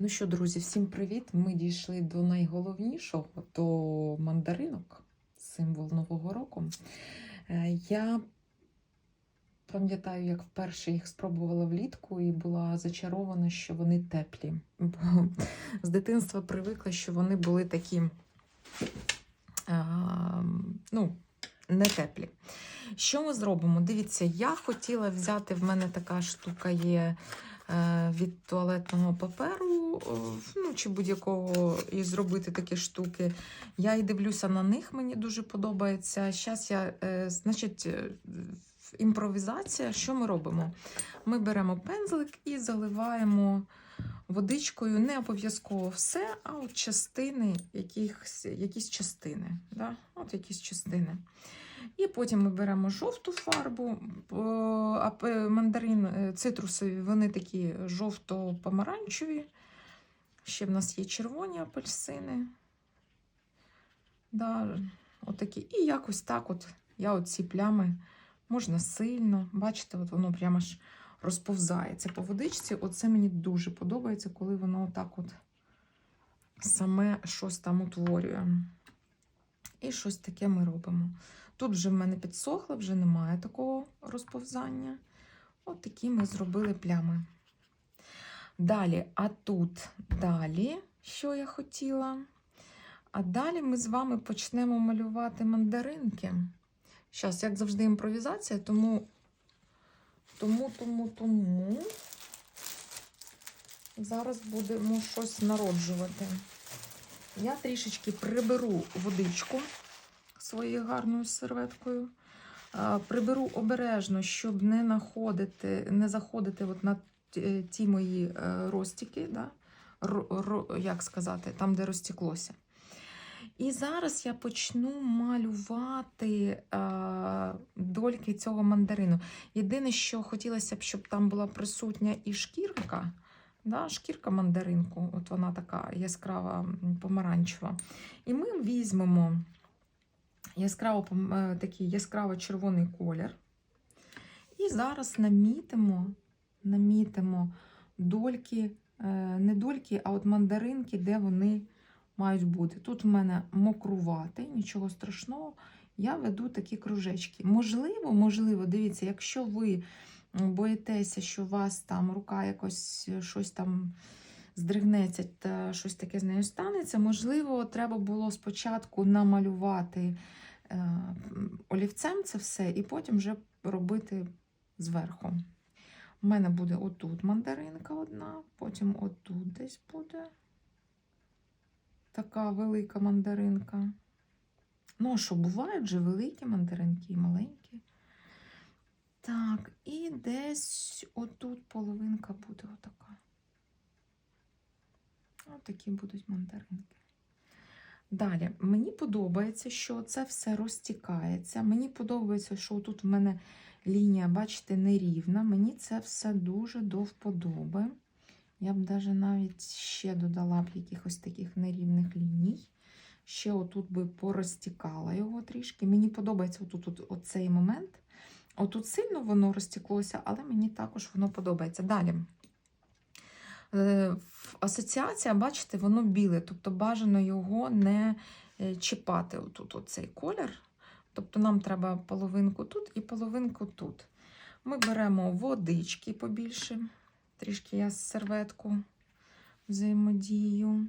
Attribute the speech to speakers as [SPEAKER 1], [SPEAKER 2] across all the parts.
[SPEAKER 1] Ну що, друзі, всім привіт! Ми дійшли до найголовнішого, до мандаринок, символ Нового року. Е, Я пам'ятаю, як вперше їх спробувала влітку і була зачарована, що вони теплі. Бо з дитинства привикла, що вони були такі а, ну, не теплі. Що ми зробимо? Дивіться, я хотіла взяти, в мене така штука є від туалетного паперу, е, ну, чи будь-якого, і зробити такі штуки. Я і дивлюся на них, мені дуже подобається. Зараз я, е, значить, е, імпровізація. Що ми робимо? Ми беремо пензлик і заливаємо водичкою, не обов'язково все, а от частини, якихось, якісь частини. Да? От якісь частини. І потім ми беремо жовту фарбу, е, а мандарин е, цитрусові, вони такі жовто-помаранчеві. Ще в нас є червоні апельсини. Да, отакі. І якось так от я оці плями можна сильно. Бачите, от воно прямо ж розповзається по водичці. Оце мені дуже подобається, коли воно отак от саме щось там утворює. І щось таке ми робимо. Тут вже в мене підсохло, вже немає такого розповзання. От такі ми зробили плями. Далі, а тут далі, що я хотіла? А далі ми з вами почнемо малювати мандаринки. Зараз, як завжди, імпровізація, тому, тому, тому, тому зараз будемо щось народжувати. Я трішечки приберу водичку своєю гарною серветкою. Приберу обережно, щоб не находити, не заходити от на ті- ті мої е, розтіки, да? Як сказати, там, де розтіклося. І зараз я почну малювати е, дольки цього мандарину. Єдине, що хотілося б, щоб там була присутня і шкірка. Да, шкірка мандаринку, от вона така яскрава помаранчева. І ми візьмемо яскраво, е, такий яскраво червоний колір. І зараз намітимо, намітимо дольки, е, не дольки, а от мандаринки, де вони мають бути. Тут в мене мокруватий, нічого страшного. Я веду такі кружечки. Можливо, можливо, дивіться, якщо ви боїтеся, що у вас там рука якось е, щось там здригнеться та щось таке з нею станеться, можливо, треба було спочатку намалювати е, олівцем це все, і потім вже робити зверху. У мене буде отут мандаринка одна, потім отут десь буде така велика мандаринка. Ну, що, бувають же великі мандаринки і маленькі. Так, і десь отут половинка буде отака. Отакі будуть мандаринки. Далі, мені подобається, що це все розтікається. Мені подобається, що тут в мене лінія, бачите, нерівна. Мені це все дуже до вподоби. Я б даже навіть ще додала б якихось таких нерівних ліній. Ще отут би порозтікала його трішки. Мені подобається отут от, оцей момент. Отут сильно воно розтіклося, але мені також воно подобається. Далі. Е, Асоціація, бачите, воно біле, тобто бажано його не е, чіпати. Отут оцей колір. Тобто нам треба половинку тут і половинку тут. Ми беремо водички побільше, трішки я з серветку взаємодію.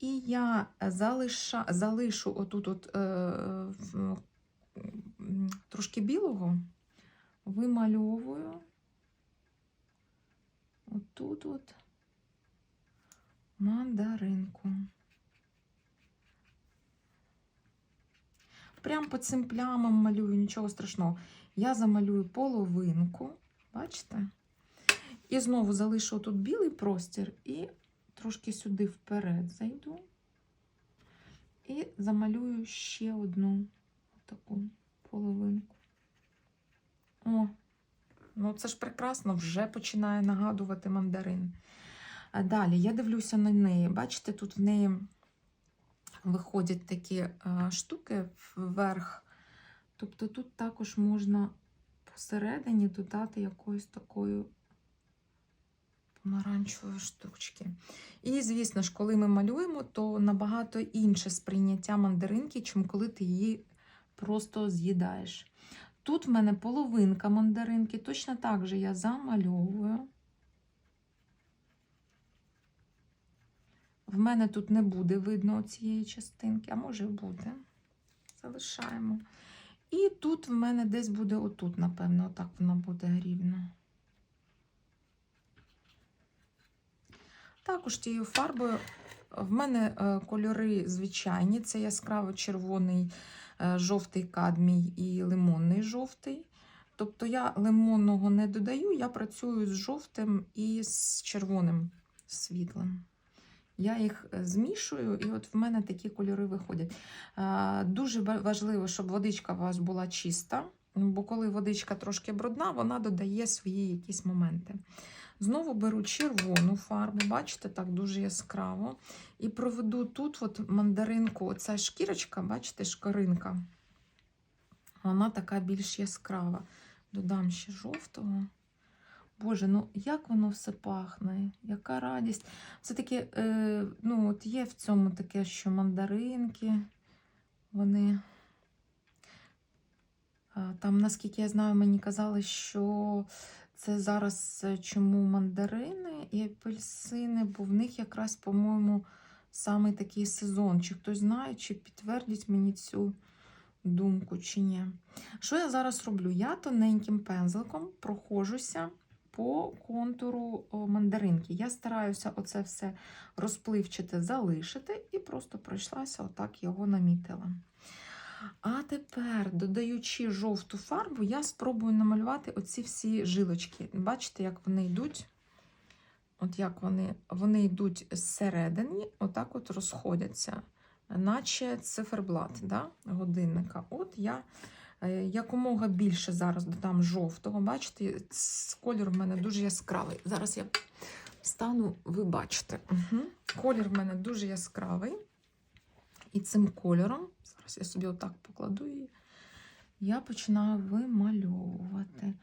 [SPEAKER 1] І я залиша, залишу отут от, е, трошки білого, вимальовую отут от мандаринку. Прям по цим плямам малюю, нічого страшного. Я замалюю половинку, бачите? І знову залишу тут білий простір і трошки сюди вперед зайду. І замалюю ще одну таку половинку. О, ну це ж прекрасно, вже починає нагадувати мандарин. Далі я дивлюся на неї. Бачите, тут в неї виходять такі е, штуки вверх. Тобто тут також можна посередині додати якоюсь такою помаранчевої штучки. І, звісно ж, коли ми малюємо, то набагато інше сприйняття мандаринки, чим коли ти її просто з'їдаєш. Тут в мене половинка мандаринки, точно так же я замальовую. В мене тут не буде видно цієї частинки, а може буде. Залишаємо. І тут в мене десь буде отут, напевно, отак воно буде рівно. Також тією фарбою в мене е, кольори звичайні: це яскраво червоний, е, жовтий кадмій і лимонний жовтий. Тобто я лимонного не додаю, я працюю з жовтим і з червоним світлим. Я їх е, змішую, і от в мене такі кольори виходять. Дуже важливо, щоб водичка у вас була чиста, бо коли водичка трошки брудна, вона додає свої якісь моменти. Знову беру червону фарбу, бачите, так дуже яскраво. І проведу тут от мандаринку, оця шкірочка, бачите, шкаринка. Вона така більш яскрава. Додам ще жовтого. Боже, ну як воно все пахне, яка радість. Це таке, е, ну, от є в цьому таке, що мандаринки, вони. Там, наскільки я знаю, мені казали, що це зараз е, чому мандарини і апельсини, бо в них якраз, по-моєму, саме такий сезон. Чи хтось знає, чи підтвердить мені цю думку, чи ні. Що я зараз роблю? Я тоненьким пензликом прохожуся по контуру мандаринки. Я стараюся оце все розпливчате залишити і просто пройшлася, отак його намітила. А тепер, додаючи жовту фарбу, я спробую намалювати оці всі жилочки. Бачите, як вони йдуть? От як вони, вони йдуть зсередині, отак от розходяться, наче циферблат да, годинника. От я якомога більше зараз додам жовтого. Бачите, колір в мене дуже яскравий. Зараз я стану, ви бачите. Угу. Колір в мене дуже яскравий. І цим кольором, зараз я собі отак покладу її, я починаю вимальовувати.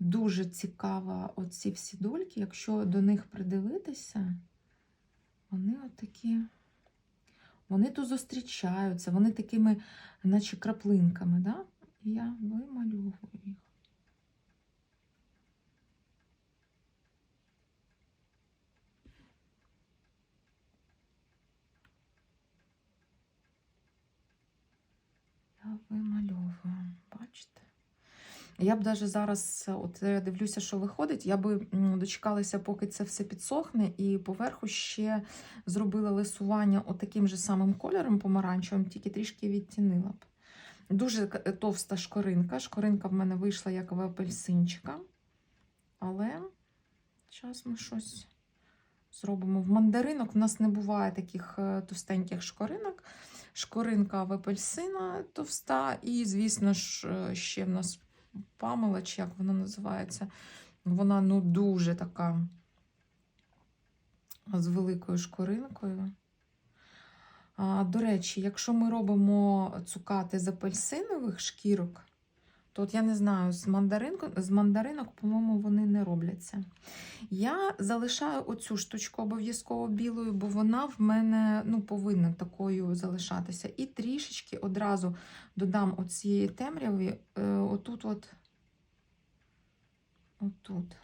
[SPEAKER 1] Дуже цікаво оці всі дольки, якщо до них придивитися, вони отакі, вони тут зустрічаються, вони такими, наче краплинками, да? Я вимальовую їх. Я вимальовую, бачите? Я б навіть зараз, от я дивлюся, що виходить, я би дочекалася, поки це все підсохне, і поверху ще зробила лисування отаким же самим кольором помаранчевим, тільки трішки відтінила б. Дуже товста шкоринка. Шкоринка в мене вийшла як в апельсинчика. Але зараз ми щось зробимо. В мандаринок в нас не буває таких е, товстеньких шкоринок. Шкоринка в апельсина товста, і, звісно ж, е, ще в нас памела, чи як вона називається. Вона ну дуже така з великою шкоринкою. До речі, якщо ми робимо цукати з апельсинових шкірок, то от я не знаю, з, мандаринку, з мандаринок, по-моєму, вони не робляться. Я залишаю оцю штучку обов'язково білою, бо вона в мене ну, повинна такою залишатися. І трішечки одразу додам оцієї темряви, е, отут, от, отут.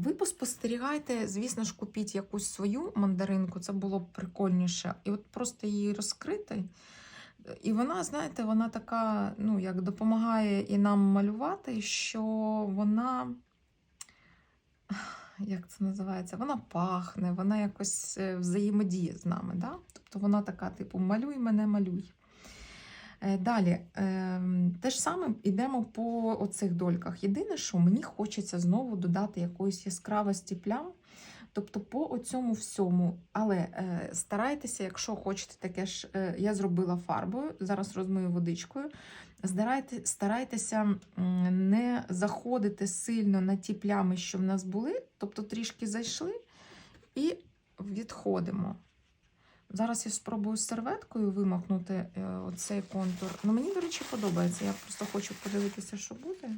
[SPEAKER 1] Ви поспостерігайте, звісно ж, купіть якусь свою мандаринку, це було б прикольніше. І от просто її розкрити. І вона, знаєте, вона така, ну, як допомагає і нам малювати, що вона, як це називається, вона пахне, вона якось е, взаємодіє з нами. Да? Тобто вона така, типу, малюй мене, малюй. Е, Далі, ем, те ж саме йдемо по оцих дольках. Єдине, що мені хочеться знову додати якоїсь яскравості плям. Тобто по оцьому всьому. Але е, старайтеся, якщо хочете таке ж, е, я зробила фарбою, зараз розмию водичкою. Старайте, старайтеся не заходити сильно на ті плями, що в нас були, тобто трішки зайшли і відходимо. Зараз я спробую серветкою вимакнути е, оцей контур. Ну, мені, до речі, подобається. Я просто хочу подивитися, що буде.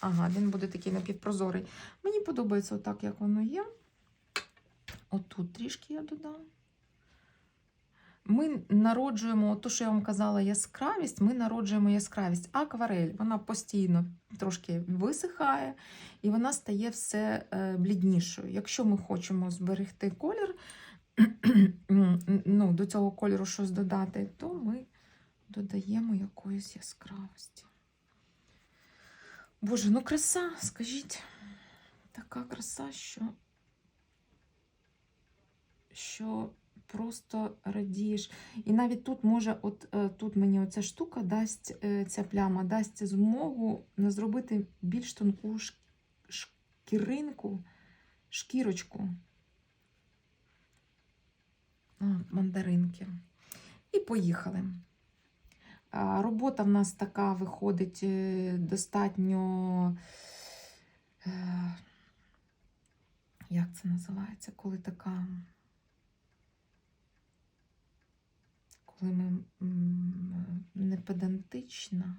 [SPEAKER 1] Ага, він буде такий напівпрозорий. Мені подобається отак, як воно є. Отут трішки я додам. Ми народжуємо, то, що я вам казала, яскравість, ми народжуємо яскравість. Акварель, вона постійно трошки висихає і вона стає все е, бліднішою. Якщо ми хочемо зберегти колір, ну, до цього кольору щось додати, то ми додаємо якоїсь яскравості. Боже, ну краса, скажіть, така краса, що, що просто радієш. І навіть тут може, от е, тут мені оця штука дасть, е, ця пляма дасть змогу зробити більш тонку шкіринку, шкірочку мандаринки. І поїхали. Робота в нас така виходить е, достатньо. е, Як це називається, коли така. Коли ми не педантична.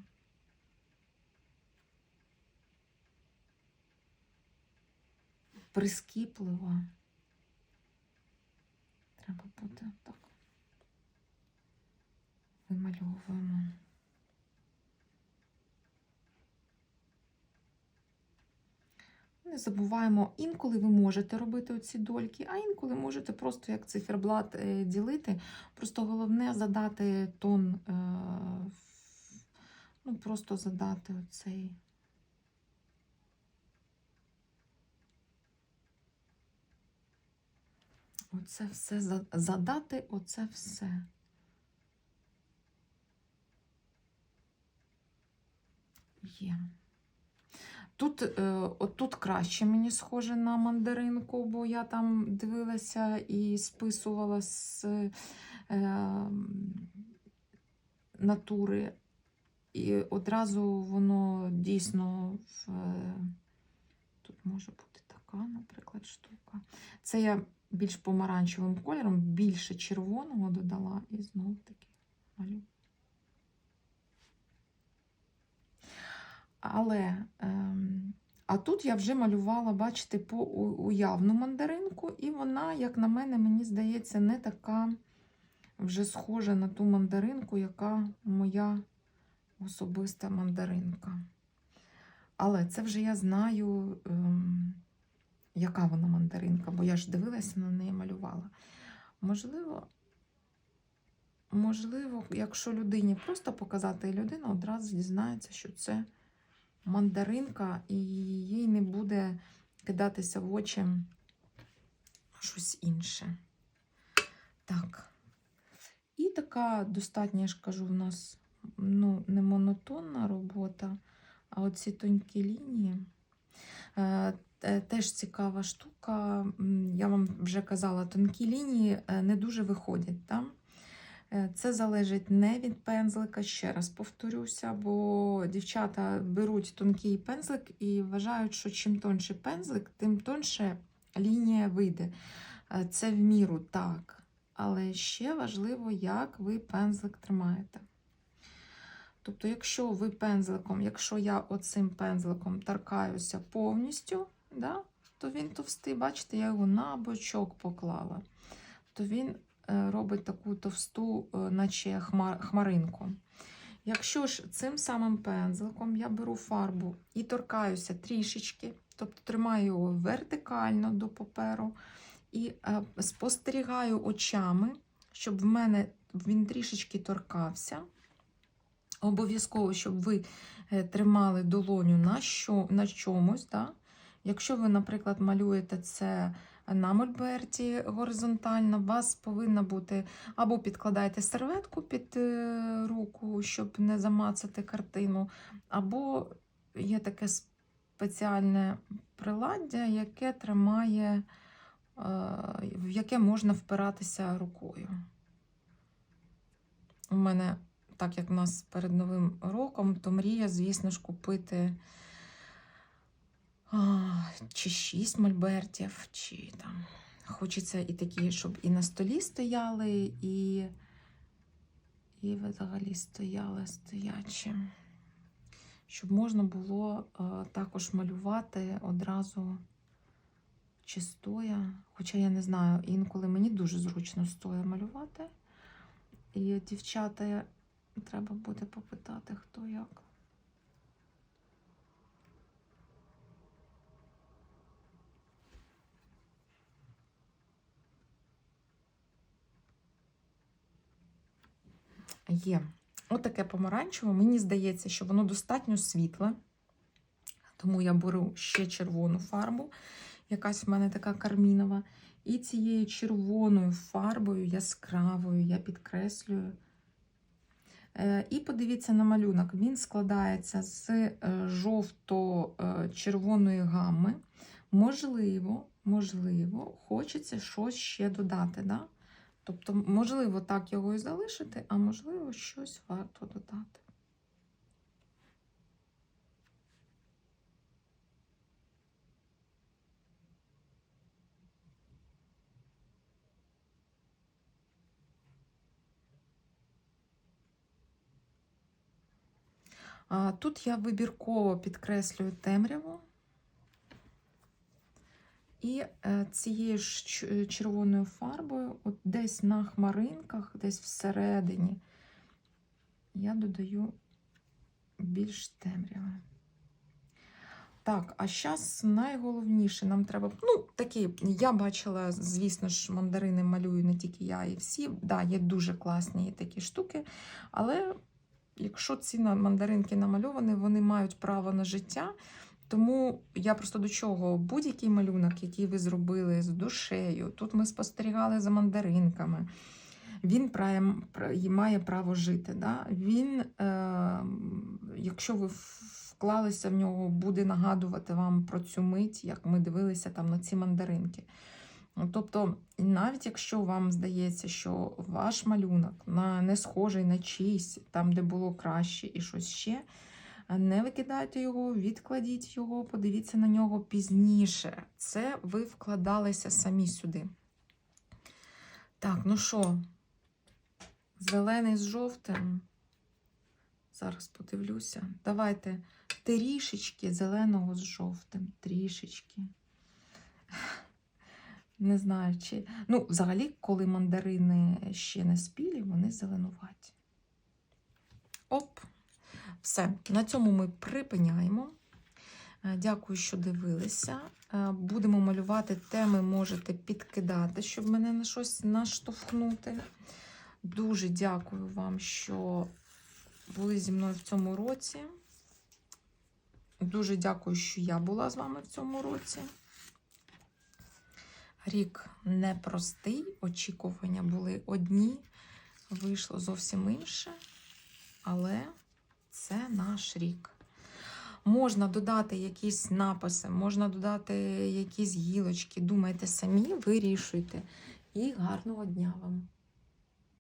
[SPEAKER 1] Прискіплива. Треба буде так. Вимальовуємо. Не забуваємо, інколи ви можете робити оці дольки, а інколи можете просто як циферблат е, ділити. Просто головне задати тон, е, ну просто задати оцей. Оце все задати, оце все. Є. Тут, е, от тут краще мені схоже на мандаринку, бо я там дивилася і списувала з е, натури. І одразу воно дійсно в, е, тут може бути така, наприклад, штука. Це я більш помаранчевим кольором, більше червоного додала і знов таки малюю. Але ем, а тут я вже малювала, бачите, по уявну мандаринку, і вона, як на мене, мені здається, не така вже схожа на ту мандаринку, яка моя особиста мандаринка. Але це вже я знаю, ем, яка вона мандаринка, бо я ж дивилася на неї малювала. Можливо, можливо, якщо людині просто показати, і людина одразу дізнається, що це мандаринка, і їй не буде кидатися в очі щось інше. Так. І така достатньо, я ж кажу, в нас ну, не монотонна робота, а оці тонкі лінії. Е, те- Теж цікава штука. Я вам вже казала, тонкі лінії е, не дуже виходять. Там. Е, Це залежить не від пензлика, ще раз повторюся, бо дівчата беруть тонкий пензлик і вважають, що чим тонший пензлик, тим тонше лінія вийде. Це в міру так. Але ще важливо, як ви пензлик тримаєте. Тобто, якщо ви пензликом, якщо я оцим пензликом торкаюся повністю, да, то він товстий, бачите, я його на бочок поклала, то він е, робить таку товсту, е, наче хмар, хмаринку. Якщо ж цим самим пензликом я беру фарбу і торкаюся трішечки, тобто тримаю його вертикально до паперу і е, спостерігаю очами, щоб в мене він трішечки торкався. Обов'язково, щоб ви тримали долоню на, що, на чомусь. Да? Якщо ви, наприклад, малюєте це на мольберті горизонтально, у вас повинна бути або підкладаєте серветку під е, руку, щоб не замацати картину, або є таке спеціальне приладдя, яке тримає, е, в яке можна впиратися рукою. У мене так як в нас перед Новим роком, то мрія, звісно ж, купити чи 6 мольбертів, чи там Хочеться і такі, щоб і на столі стояли, і, і взагалі стояли стоячі. Щоб можна було також малювати одразу чи стоя. Хоча я не знаю, інколи мені дуже зручно стоя малювати. І дівчата, треба буде попитати, хто як. Є. Отаке помаранчеве. Мені здається, що воно достатньо світле. Тому я беру ще червону фарбу, якась в мене така кармінова. І цією червоною фарбою яскравою я підкреслюю. Е, І подивіться на малюнок. Він складається з е, жовто-червоної гамми. Можливо, можливо, хочеться щось ще додати. Да? Тобто, можливо, так його і залишити, а можливо, щось варто додати. Тут я вибірково підкреслюю темряву. І е, цією ж червоною фарбою, от десь на хмаринках, десь всередині, я додаю більш темряви. Так, а зараз найголовніше нам треба. Ну, такі, я бачила, звісно ж, мандарини малюю не тільки я і всі. Да, є дуже класні такі штуки, але якщо ці мандаринки намальовані, вони мають право на життя. Тому я просто до чого будь-який малюнок, який ви зробили з душею, тут ми спостерігали за мандаринками. Він має право жити. Да? Він, е, якщо ви вклалися в нього, буде нагадувати вам про цю мить, як ми дивилися там на ці мандаринки. Тобто, навіть якщо вам здається, що ваш малюнок на, не схожий на чийсь, там, де було краще і щось ще, не викидайте його, відкладіть його, подивіться на нього пізніше. Це ви вкладалися самі сюди. Так, ну що, зелений з жовтим. Зараз подивлюся. Давайте трішечки зеленого з жовтим. Трішечки. Не знаю, чи. Ну, взагалі, коли мандарини ще не спілі, вони зеленуваті. Оп! Все, на цьому ми припиняємо. Е, Дякую, що дивилися. Е, Будемо малювати теми, можете підкидати, щоб мене на щось наштовхнути. Дуже дякую вам, що були зі мною в цьому році. Дуже дякую, що я була з вами в цьому році. Рік непростий, очікування були одні, вийшло зовсім інше, але це наш рік. Можна додати якісь написи, можна додати якісь гілочки. Думайте самі, вирішуйте. І гарного дня вам!